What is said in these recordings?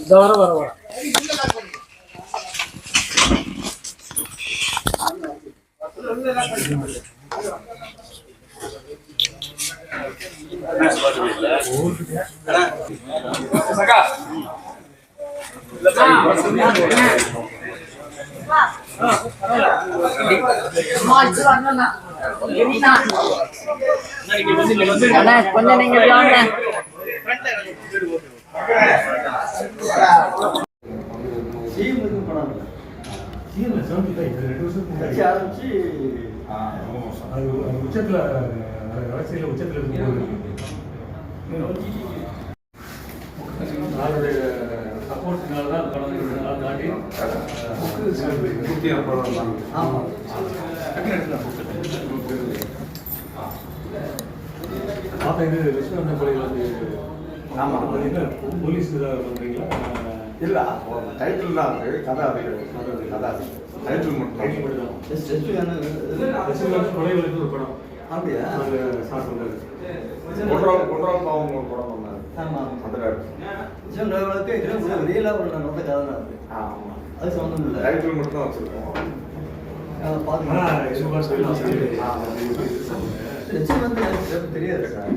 இந்த வர வர. வர கொஞ்சம் நீங்க இப்படி உச்சத்துல அரசியல் உச்சத்துல இருக்கும்போது அவருடைய சப்போர்ட்னால தான் கடந்த ரெண்டு நாள் தாண்டி ஆமா. பார்த்தா இது விஸ்வநாத கொலையில் வந்து ஆமா. பார்த்தீங்கன்னா போலீஸ் பண்ணுறீங்களா இல்ல டைட்டில் தான் அது. கதை அது கதை அது. டைட்டில் மட்டும் ரைட்டிங் மட்டும் கொலைகளுக்கு ஒரு படம். அப்படியா? அது கொன்றால் கொன்றால் பாவம் ஒரு படம் பண்ணாரு. ஆமா. அந்த டைட்டில் ஜென்ரலுக்கு இதெல்லாம் ரியலாக ஒரு நடந்த கதை தான் அது. ஆமா. அது சம்மந்தம் இல்லை. டைட்டில் மட்டும் தான் வச்சிருக்கோம். தெரியாது சார்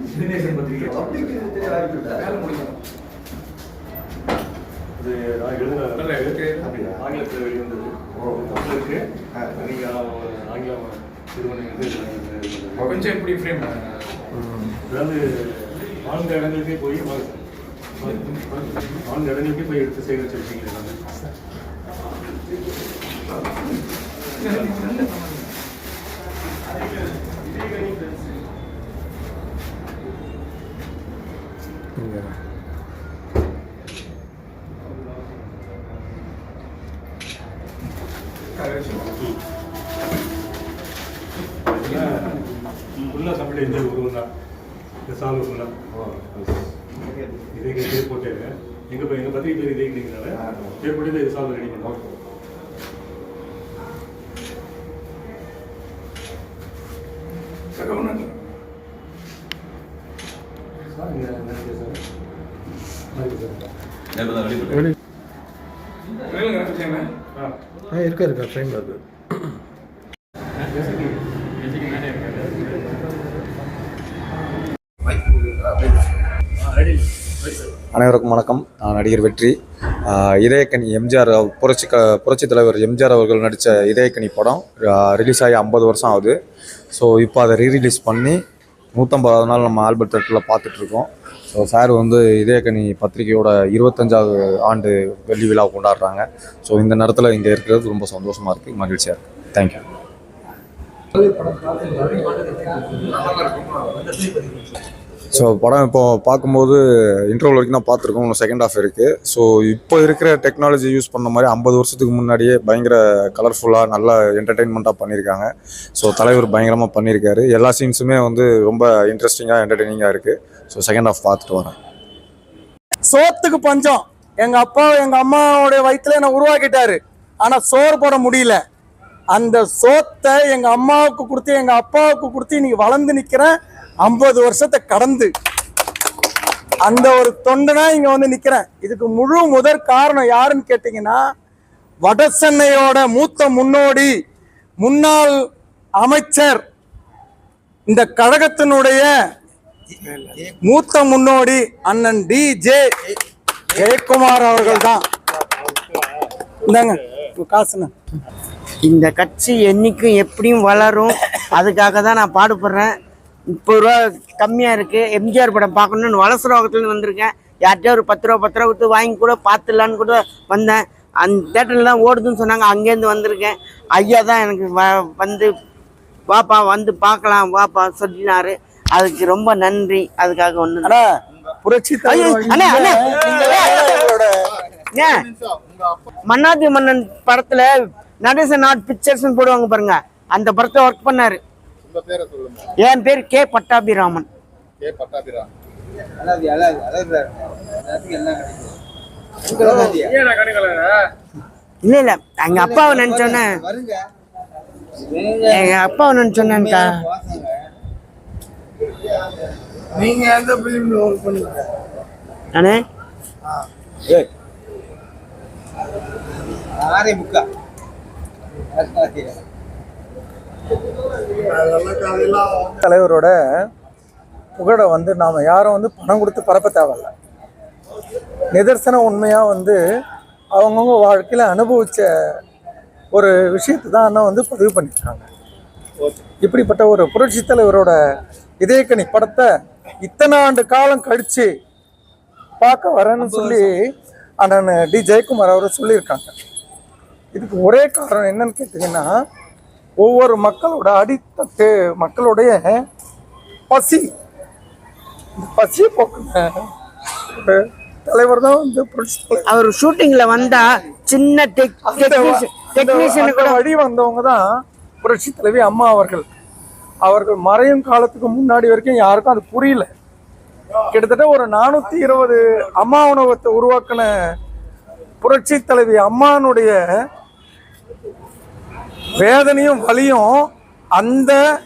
இது நான் ஆங்கிலத்தில் வெளிவந்தது தமிழுக்கு நீங்கள் ஆங்கிலம் இது பண்ணி கொஞ்சம் எப்படி ஃப்ரேம் அதாவது நான்கு இடங்களுக்கே போய் நான்கு இடங்களுக்கே போய் எடுத்து சேகரிச்சிருக்கீங்க எல்லாமே ஃபுல்லாக தமிழ் இந்த உருவம் தான் இந்த சாங் ஃபுல்லாக இதே பேர் போட்டு எங்கள் போய் எங்கள் பத்திரிகை பேர் இதே கிடைக்கிறனால பேர் போட்டு இந்த சாங் ரெடி பண்ணோம் சார் இங்கே என்ன சார் ஆ இருக்கா இருக்கா ஃப்ரேமில் இருக்கு. அனைவருக்கும் வணக்கம். நான் நடிகர் வெற்றி. இதயக்கனி எம்ஜிஆர் புரட்சி க புரட்சி தலைவர் எம்ஜிஆர் அவர்கள் நடித்த இதயக்கனி படம் ரிலீஸ் ஆகி ஐம்பது வருஷம் ஆகுது. ஸோ இப்போ அதை ரீரிலீஸ் பண்ணி நூற்றம்பதாவது நாள் நம்ம ஆல்பர்ட் தேட்டரில் பார்த்துட்ருக்கோம் ஸோ சார் வந்து இதயக்கனி பத்திரிகையோட இருபத்தஞ்சாவது ஆண்டு வெள்ளி விழா கொண்டாடுறாங்க. ஸோ இந்த நேரத்தில் இங்கே இருக்கிறது ரொம்ப சந்தோஷமாக இருக்குது மகிழ்ச்சியாக இருக்குது தேங்க்யூ ஸோ படம் இப்போ பார்க்கும்போது இன்டர்வல் வரைக்கும் தான் பார்த்துருக்கோம். இன்னும் செகண்ட் ஆஃப் இருக்குது ஸோ இப்போ இருக்கிற டெக்னாலஜி யூஸ் பண்ண மாதிரி ஐம்பது வருஷத்துக்கு முன்னாடியே பயங்கர கலர்ஃபுல்லாக நல்ல என்டர்டெயின்மெண்ட்டாக பண்ணியிருக்காங்க ஸோ தலைவர் பயங்கரமாக பண்ணியிருக்காரு எல்லா சீன்ஸுமே வந்து ரொம்ப இன்ட்ரெஸ்டிங்காக என்டர்டெய்னிங்காக இருக்குது ஸோ செகண்ட் ஆஃப் பார்த்துட்டு வரேன். சோத்துக்கு பஞ்சம். எங்கள் அப்பா எங்கள் அம்மாவோடைய வயிற்றுல என்னை உருவாக்கிட்டாரு. ஆனால் சோறு போட முடியல. அந்த சோத்தை எங்கள் அம்மாவுக்கு கொடுத்து எங்கள் அப்பாவுக்கு கொடுத்து இன்னைக்கு வளர்ந்து நிற்கிறேன் ஐம்பது வருஷத்தை கடந்து அந்த ஒரு தொண்டனா இங்க வந்து நிக்கிறேன். இதுக்கு முழு முதற் காரணம் யாருன்னு கேட்டீங்கன்னா வடசென்னையோட மூத்த முன்னோடி முன்னாள் அமைச்சர் இந்த கழகத்தினுடைய மூத்த முன்னோடி அண்ணன் டி ஜே ஜெயக்குமார் அவர்கள் தான் இந்தாங்க காசுண்ணா இந்த கட்சி என்னைக்கும் எப்படியும் வளரும். அதுக்காக தான் நான் பாடுபடுறேன். முப்பது ரூபா கம்மியாக இருக்குது எம்ஜிஆர் படம் பார்க்கணுன்னு வலசரோகத்துலேருந்து வந்திருக்கேன். யார்கிட்டயோ ஒரு பத்து ரூபா பத்து ரூபா கொடுத்து வாங்கி கூட பார்த்துடலான்னு கூட வந்தேன். அந்த தேட்டரில் தான் ஓடுதுன்னு சொன்னாங்க. அங்கேருந்து வந்திருக்கேன். ஐயா தான் எனக்கு வ வந்து வாப்பா வந்து பார்க்கலாம் வாப்பா சொல்லினாரு. அதுக்கு ரொம்ப நன்றி. அதுக்காக ஒன்று புரட்சி மன்னாதி மன்னன் படத்துல நடேசன் நாட் பிக்சர்ஸ் போடுவாங்க பாருங்க. அந்த படத்துல ஒர்க் பண்ணாரு. என் பேர் கே பட்டாபிராமன். இல்ல இல்ல. எங்க அப்பாவை நினைச்சோன்னே எங்க அப்பாவை நினைச்சோன்னேக்கா நீங்க எந்த பிலிம்ல ஒர்க் பண்ணுங்க அண்ணே தலைவரோட புகழை வந்து நாம் யாரும் வந்து பணம் கொடுத்து பரப்ப தேவையில்ல. நிதர்சன உண்மையாக வந்து அவங்கவுங்க வாழ்க்கையில் அனுபவித்த ஒரு விஷயத்தை தான் அண்ணா வந்து பதிவு பண்ணியிருக்காங்க. இப்படிப்பட்ட ஒரு புரட்சி தலைவரோட இதயக்கனி படத்தை இத்தனை ஆண்டு காலம் கழித்து பார்க்க வரேன்னு சொல்லி அண்ணன் டி. ஜெயக்குமார் அவரை சொல்லியிருக்காங்க. இதுக்கு ஒரே காரணம் என்னன்னு கேட்டிங்கன்னா ஒவ்வொரு மக்களோட அடித்தட்டு மக்களுடைய பசி. பசியை போக்குன தலைவர் தான் வந்து அவர் ஷூட்டிங்ல வந்தா சின்ன டெக் டெக்னீஷியனு கூட வழி வந்தவங்க தான் புரட்சி தலைவி அம்மா அவர்கள். அவர்கள் மறையும் காலத்துக்கு முன்னாடி வரைக்கும் யாருக்கும் அது புரியல. கிட்டத்தட்ட ஒரு நானூத்தி இருபது அம்மா உணவகத்தை உருவாக்கின புரட்சி தலைவி அம்மானுடைய வேதனையும் வலியும் அந்த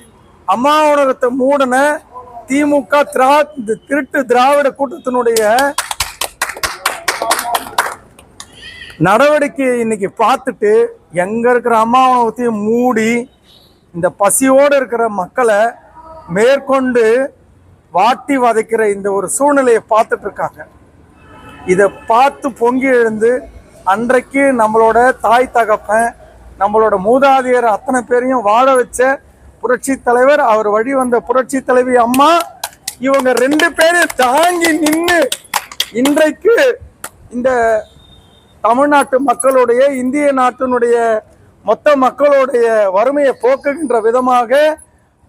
அம்மா உணரத்தை மூடின திமுக திரா இந்த திருட்டு திராவிட கூட்டத்தினுடைய நடவடிக்கையை இன்னைக்கு பார்த்துட்டு எங்க இருக்கிற அம்மா மூடி இந்த பசியோடு இருக்கிற மக்களை மேற்கொண்டு வாட்டி வதைக்கிற இந்த ஒரு சூழ்நிலையை பார்த்துட்டு இருக்காங்க. இதை பார்த்து பொங்கி எழுந்து அன்றைக்கு நம்மளோட தாய் தகப்பன் நம்மளோட மூதாதையர் அத்தனை பேரையும் வாழ வச்ச புரட்சி தலைவர் அவர் வழி வந்த புரட்சி தலைவி அம்மா இவங்க ரெண்டு பேரையும் தாங்கி நின்று இன்றைக்கு இந்த தமிழ்நாட்டு மக்களுடைய இந்திய நாட்டினுடைய மொத்த மக்களுடைய வறுமையை போக்குகின்ற விதமாக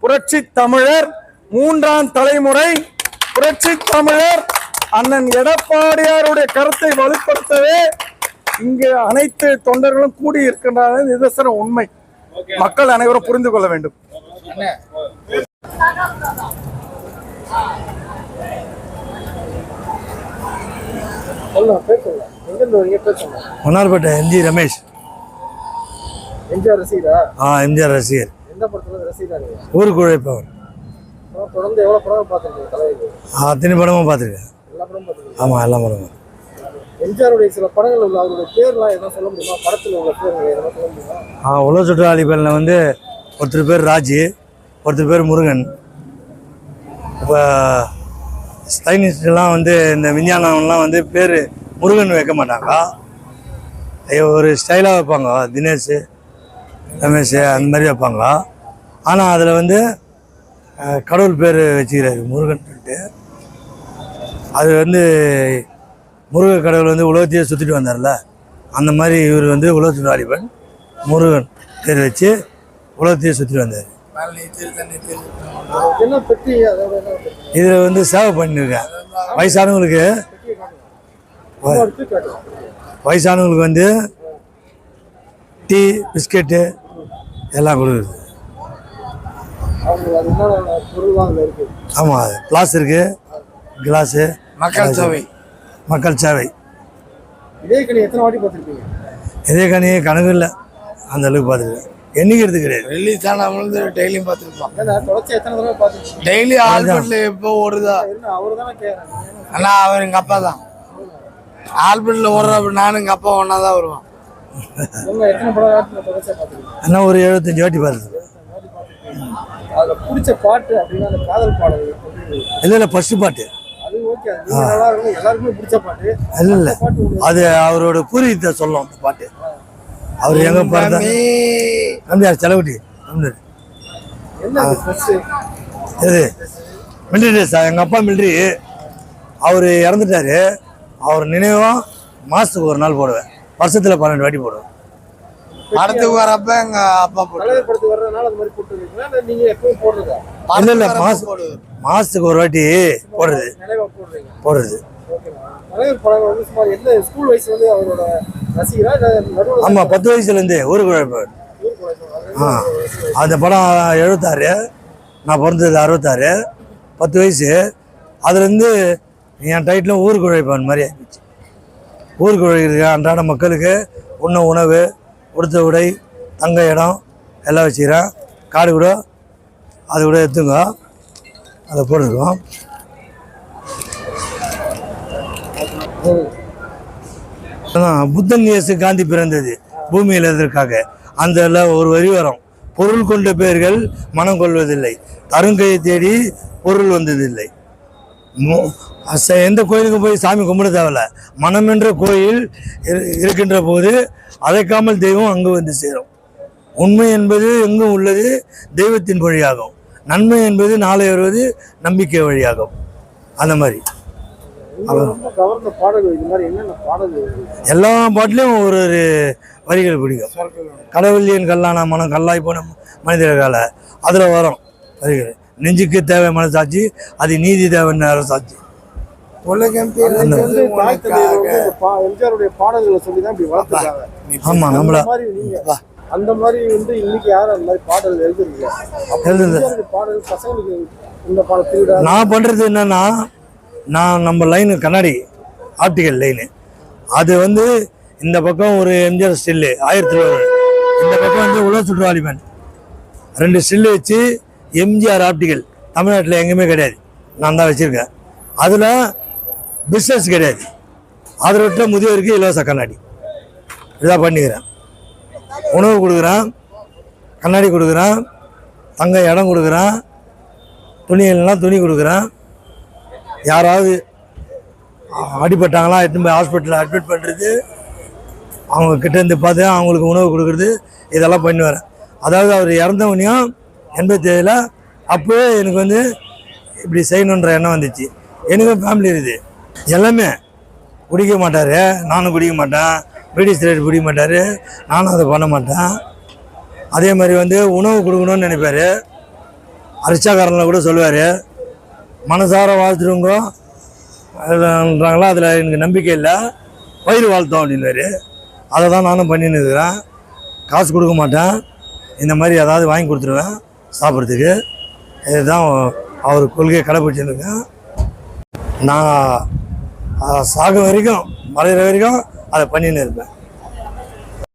புரட்சி தமிழர் மூன்றாம் தலைமுறை புரட்சி தமிழர் அண்ணன் எடப்பாடியாருடைய கருத்தை வலுப்படுத்தவே இங்கு அனைத்து தொண்டர்களும் கூடி இருக்கின்றன நிதர்சன உண்மை. மக்கள் அனைவரும் புரிந்து கொள்ள வேண்டும். மன்னார்பேட்டை எம்ஜி ரமேஷ். எம்ஜிஆர் ஆ எம்ஜிஆர் ரசிகர். எந்த படத்துல ஊருக்கு உழைப்பவர் தொடர்ந்து எவ்வளவு படம் பார்த்துருக்கீங்க தலைவர் ஆ, அத்தனை படமும் பார்த்துருக்கேன். எல்லா படமும் பார்த்துருக்கீங்க ஆமாம் எல்லா படமும். எம்ஜிஆருடைய சில படங்கள் உள்ள அவருடைய பேர்லாம் எதாவது சொல்ல முடியுமா? படத்தில் உள்ள பேர் எதாவது சொல்ல முடியுமா? ஆ உலக வந்து ஒருத்தர் பேர் ராஜு ஒருத்தர் பேர் முருகன். இப்போ ஸ்டைனிஸ்ட்லாம் வந்து இந்த விஞ்ஞானம்லாம் வந்து பேர் முருகன் வைக்க மாட்டாங்க. ஒரு ஸ்டைலாக வைப்பாங்க தினேஷ் ரமேஷ் அந்த மாதிரி வைப்பாங்க. ஆனால் அதில் வந்து கடவுள் பேர் வச்சுக்கிறாரு முருகன் சொல்லிட்டு. அது வந்து முருக கடவுள் வந்து உலகத்தையே சுற்றிட்டு வந்தார்ல? அந்த மாதிரி இவர் வந்து உலக வாலிபன் முருகன் பேர் வச்சு உலகத்தையே சுற்றிட்டு வந்தார். இதில் வந்து சேவை பண்ணியிருக்கேன் வயசானவங்களுக்கு வயசானவங்களுக்கு வந்து டீ பிஸ்கெட்டு எல்லாம் கொடுக்குறது ஆமாம் கிளாஸ் இருக்குது கிளாஸு. மக்கள் சேவை மக்கள் சேவை. இதே கணி எத்தனை வாட்டி பார்த்துருப்பீங்க? இதே கணி கணக்கு இல்லை. அந்த அளவுக்கு பார்த்துருக்கேன். எண்ணிக்கிறது கிடையாது. ரிலீஸ் டெய்லியும் தொடர்ச்சி எத்தனை தடவை பார்த்துருக்கீங்க டெய்லி ஆல்பர்ட்ல எப்போ ஓடுதா? அண்ணா அவர் எங்க அப்பா தான். ஆல்பர்ட்ல ஓடுற நானும் எங்க அப்பா ஒன்னா தான் வருவான் பார்த்துருக்கீங்க? ஆனால் ஒரு எழுபத்தஞ்சு வாட்டி பார்த்துருக்கேன். அதில் பிடிச்ச பாட்டு அப்படின்னா அந்த காதல் பாடல் வந்து இல்லை இல்லை ஃபஸ்ட்டு பாட்டு. இல்லை இல்லை. அது அவரோட பூர்வீகத்தை சொல்லும் அந்த பாட்டு. அவர் எங்கே பிறந்த தம்பியார் செலவுட்டி ட்ரெஸ்ஸு எது? மிலிட்ரி டேஸ் எங்கள் அப்பா மிலிட்ரி. அவர் இறந்துட்டாரு. அவர் நினைவாக மாதத்துக்கு ஒரு நாள் போடுவேன். வருஷத்தில் பன்னெண்டு வாட்டி போடுவேன். படத்துக்கு வரப்ப எங்க அப்பா போட்டு தலைவர் படத்துக்கு வர்றதுனால அது மாதிரி போட்டுருக்கீங்களா இல்லை நீங்க எப்பவும் போடுறதா? இல்லை இல்லை மாதம் மாதத்துக்கு ஒரு வாட்டி போடுறது. போடுறது. ஆமாம் பத்து வயசுலேருந்து ஊருக்கு ஆ. அந்த படம் எழுபத்தாறு நான் பிறந்தது அறுபத்தாறு பத்து வயசு. அதுலேருந்து என் டைட்டிலும் ஊருக்கு உழைப்பான் மாதிரி ஆகிடுச்சு ஊருக்கு உழைக்கிறது அன்றாட மக்களுக்கு உண்ண உணவு உடுத்த உடை தங்க இடம் எல்லாம் வச்சுக்கிறேன். காடு கூட அது கூட எடுத்துங்க அதை போட்டுருக்கோம். புத்தன் இயேசு காந்தி பிறந்தது பூமியில் எதற்காக அந்த ஒரு வரி வரும். பொருள் கொண்ட பேர்கள் மனம் கொள்வதில்லை. அருங்கையை தேடி பொருள் வந்ததில்லை. எந்த கோயிலுக்கும் போய் சாமி கும்பிட தேவையில்ல. மனம் என்ற கோயில் இரு- இருக்கின்ற போது அழைக்காமல் தெய்வம் அங்கு வந்து சேரும். உண்மை என்பது எங்கும் உள்ளது தெய்வத்தின் மொழியாகும் நன்மை என்பது நாளை வருவது நம்பிக்கை வழியாகும். அந்த மாதிரி. எல்லா பாட்டிலையும் ஒரு ஒரு வரிகள் பிடிக்கும். கடவுளியன் கல்லான மனம் கல்லாய் போன மனிதர்களால் அதில் வரும் வரிகள். நெஞ்சுக்கு தேவை மனசாட்சி அது நீதி தேவைன்னு அரசாட்சி. இப்படி வளர்த்துருக்காங்க. ஆமாம் நம்மள. அந்த மாதிரி வந்து இன்னைக்கு யாரும் அந்த மாதிரி பாடல் எழுதுறீங்க? எழுதுறது. பாடல் பசங்களுக்கு இந்த பாடல் திருடா நான் பண்ணுறது என்னன்னா நான் நம்ம லைனு கண்ணாடி ஆப்டிக்கல் லைனு அது வந்து இந்த பக்கம் ஒரு எம்ஜிஆர் ஸ்டில்லு ஆயிரத்தி தொள்ளாயிரம் இந்த பக்கம் வந்து உலக சுற்றுலாளிமன் ரெண்டு ஸ்டில்லு வச்சு எம்ஜிஆர் ஆப்டிக்கல் தமிழ்நாட்டில் எங்கேயுமே கிடையாது. நான் தான் வச்சுருக்கேன். அதில் பிஸ்னஸ் கிடையாது. அதை விட்டு முதியோருக்கு இலவச கண்ணாடி. இதாக பண்ணிக்கிறேன். உணவு கொடுக்குறேன் கண்ணாடி கொடுக்குறேன் தங்க இடம் கொடுக்குறான் துணி இல்லைன்னா துணி கொடுக்குறான். யாராவது அடிபட்டாங்களா எடுத்துன்னு போய் ஹாஸ்பிட்டலில் அட்மிட் பண்ணுறது அவங்க கிட்டேருந்து பார்த்து அவங்களுக்கு உணவு கொடுக்குறது இதெல்லாம் பண்ணி வரேன் அதாவது அவர் இறந்தவனையும் எண்பத்தி ஏழில் அப்போவே எனக்கு வந்து இப்படி செய்யணுன்ற எண்ணம் வந்துச்சு. எனக்கும் ஃபேமிலி இருக்குது. எல்லாமே குடிக்க மாட்டார் நானும் குடிக்க மாட்டேன். பிரிட்டிஷ் ரேட் பிடிக்க மாட்டார். நானும் அதை பண்ண மாட்டேன். அதே மாதிரி வந்து உணவு கொடுக்கணும்னு நினைப்பார். அரிச்சாக்காரனில் கூட சொல்லுவார். மனசார வாழ்த்துருங்க அதில்ன்றாங்களா அதில் எனக்கு நம்பிக்கை இல்லை. பயிர் வாழ்த்தோம் அப்படின்னாரு அதை தான் நானும் பண்ணின்னு இருக்கிறேன். காசு கொடுக்க மாட்டேன். இந்த மாதிரி ஏதாவது வாங்கி கொடுத்துருவேன் சாப்பிட்றதுக்கு. இதுதான் அவர் கொள்கையை கடைப்பிடிச்சிருக்கேன் நான் ஆஹ், வரைக்கும் மறைகிற வரைக்கும் அதை பண்ணின்னு இருப்பேன்.